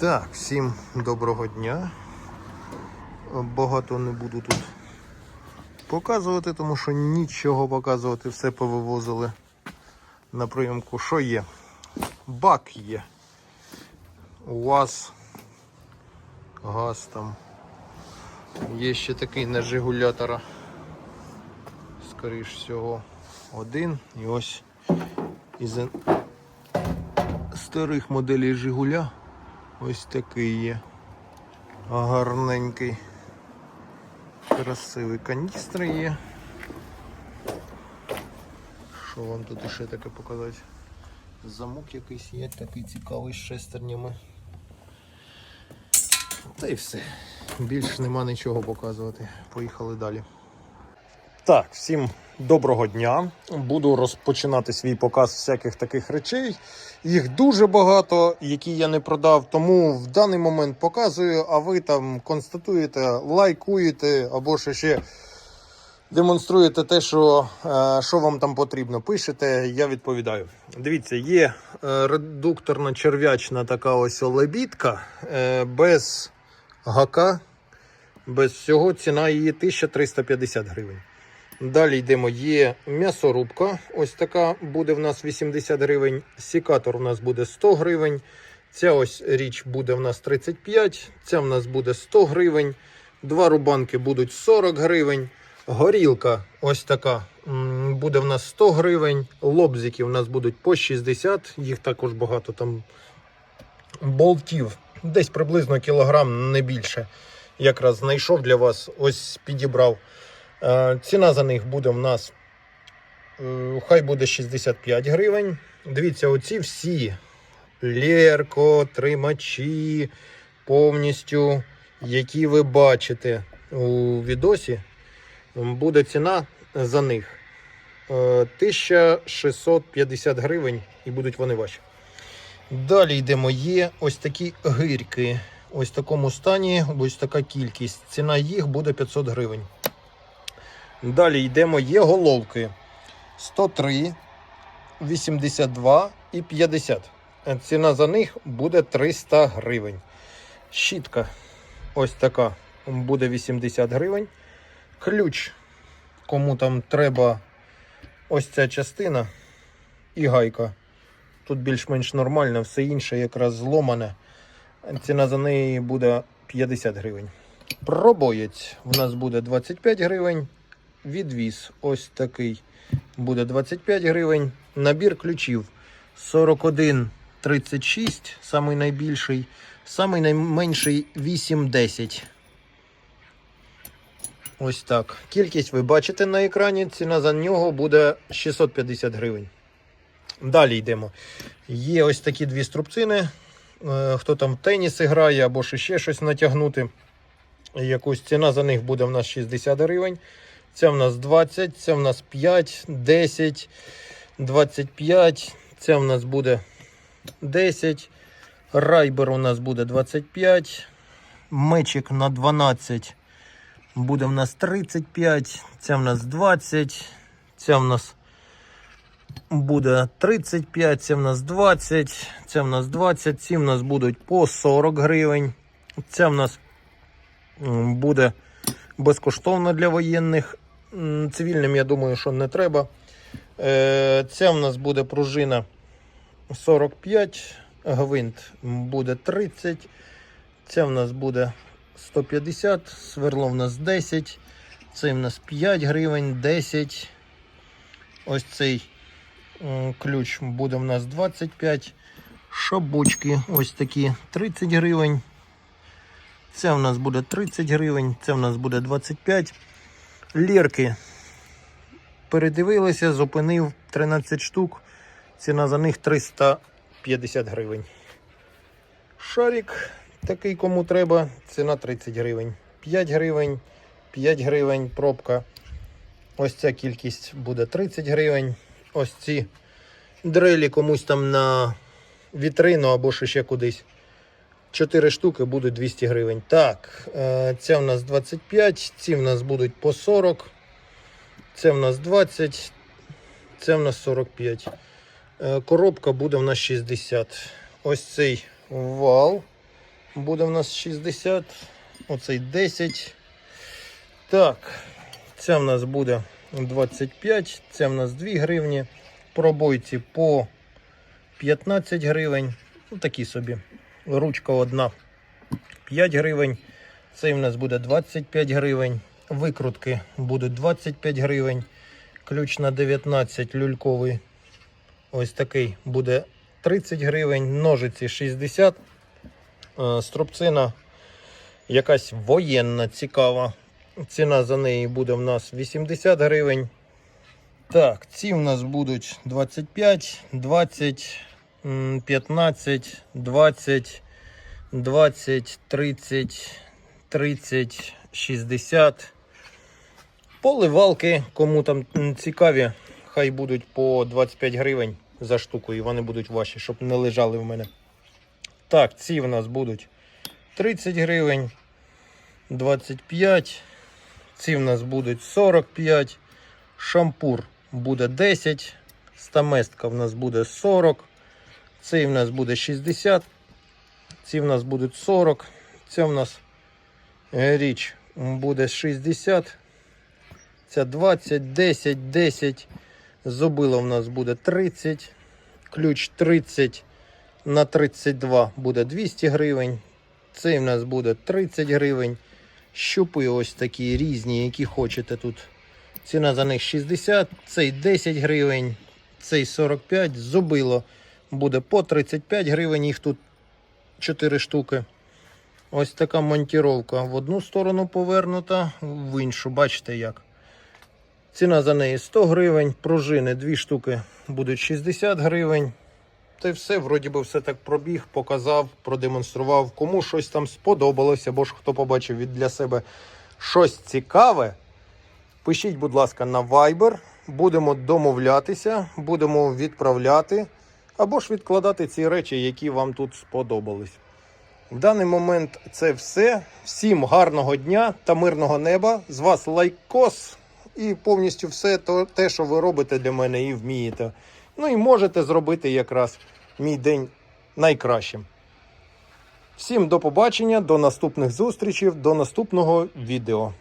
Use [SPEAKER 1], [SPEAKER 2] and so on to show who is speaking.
[SPEAKER 1] Так, всім доброго дня. Багато не буду тут показувати, тому що нічого показувати, все повивозили на прийомку. Що є? Бак є. УАЗ, газ там. Є ще такий на Жигулятора. Скоріш всього, один. І ось із старих моделей Жигуля. Ось такий є. Гарненький. Красивий каністри є. Що вам тут ще таке показати? Замок якийсь є, такий цікавий з шестернями. Та й все. Більш нема нічого показувати. Поїхали далі. Так, всім доброго дня. Буду розпочинати свій показ всяких таких речей. Їх дуже багато, які я не продав. Тому в даний момент показую, а ви там констатуєте, лайкуєте або ще ще демонструєте те, що, е, що вам там потрібно. Пишете, я відповідаю. Дивіться, є е, редукторна черв'ячна така ось лебідка е, без гака. Без всього ціна її 1350 гривень. Далі йдемо. Є м'ясорубка. Ось така буде в нас 80 гривень. Сікатор у нас буде 100 гривень. Ця ось річ буде в нас 35, ця в нас буде 100 гривень. Два рубанки будуть 40 гривень. Горілка ось така буде в нас 100 гривень. Лобзики у нас будуть по 60, їх також багато там болтів. Десь приблизно кілограм, не більше. Якраз знайшов для вас, ось підібрав. Е, Ціна за них буде в нас е, хай буде 65 гривень. Дивіться, оці всі лєрко, тримачі, повністю, які ви бачите у відосі, буде ціна за них е, 1650 гривень і будуть вони ваші. Далі йдемо. Є ось такі гирьки. Ось в такому стані, ось така кількість. Ціна їх буде 500 гривень. Далі йдемо, є головки 103, 82 і 50. Ціна за них буде 300 гривень. Щітка ось така буде 80 гривень. Ключ, кому там треба ось ця частина і гайка. Тут більш-менш нормально, все інше якраз зломане. Ціна за неї буде 50 гривень. Пробоєць у нас буде 25 гривень. Відвіз ось такий буде 25 гривень. Набір ключів 41,36, самий найбільший, самий найменший 8,10. Ось так. Кількість ви бачите на екрані. Ціна за нього буде 650 гривень. Далі йдемо. Є ось такі дві струбцини. Е, Хто там в теніс грає або ще щось натягнути. Якусь ціна за них буде в нас 60 гривень. Це в нас 20, це в нас 5, 10, 25, це в нас буде 10. Райбер у нас буде 25. Мечик на 12 буде в нас 35. Це в нас 20. Це в нас буде 35, це в нас 20, це в нас 20, ці в нас будуть по 40 гривень. Це в нас буде безкоштовно для воєнних. Цивільним, я думаю, що не треба. Е, Це в нас буде пружина 45, гвинт буде 30. Це в нас буде 150, сверло в нас 10. Це в нас 5 гривень, 10. Ось цей ключ буде в нас 25. Шабочки ось такі 30 гривень. Це в нас буде 30 гривень, це в нас буде 25. Лірки передивилися, зупинив 13 штук. Ціна за них 350 гривень. Шарик такий кому треба, ціна 30 гривень. 5 гривень, 5 гривень, пробка. Ось ця кількість буде 30 гривень. Ось ці дрелі комусь там на вітрину або ще кудись. 4 штуки будуть 200 гривень. Так, е, ця в нас 25, ці в нас будуть по 40. Це в нас 20, це в нас 45. Е, Коробка буде в нас 60. Ось цей вал буде в нас 60, оцей 10. Так, ця в нас буде 25, це в нас 2 гривні. Пробойці по 15 гривень. Ну, такі собі. Ручка одна 5 гривень. Цей в нас буде 25 гривень. Викрутки будуть 25 гривень. Ключ на 19 люльковий. Ось такий буде 30 гривень. Ножиці 60. Е, Струбцина якась воєнна, цікава. Ціна за неї буде в нас 80 гривень. Так, ці в нас будуть 25, 20, м, 15, 20, 20, 30, 30, 60. Поливалки, кому там цікаві, хай будуть по 25 гривень за штуку, і вони будуть ваші, щоб не лежали в мене. Так, ці в нас будуть 30 гривень, 25, ці в нас будуть 45, шампур буде 10, стаместка в нас буде 40, цей в нас буде 60, ці в нас будуть 40, це в нас е, річ буде 60, ця 20, 10, 10, зубило в нас буде 30, ключ 30 на 32 буде 200 гривень, цей в нас буде 30 гривень. Щупи ось такі різні, які хочете тут. Ціна за них 60, цей 10 гривень, цей 45, зубило буде по 35 гривень, їх тут 4 штуки. Ось така монтіровка в одну сторону повернута, в іншу, бачите як. Ціна за неї 100 гривень, пружини 2 штуки будуть 60 гривень. Та й все, вроді би, все так пробіг, показав, продемонстрував. Кому щось там сподобалося, або ж хто побачив від для себе щось цікаве. Пишіть, будь ласка, на Viber. Будемо домовлятися, будемо відправляти або ж відкладати ці речі, які вам тут сподобались. В даний момент це все. Всім гарного дня та мирного неба. З вас лайкос і повністю все те, що ви робите для мене і вмієте. Ну і можете зробити якраз мій день найкращим. Всім до побачення, до наступних зустрічей, до наступного відео.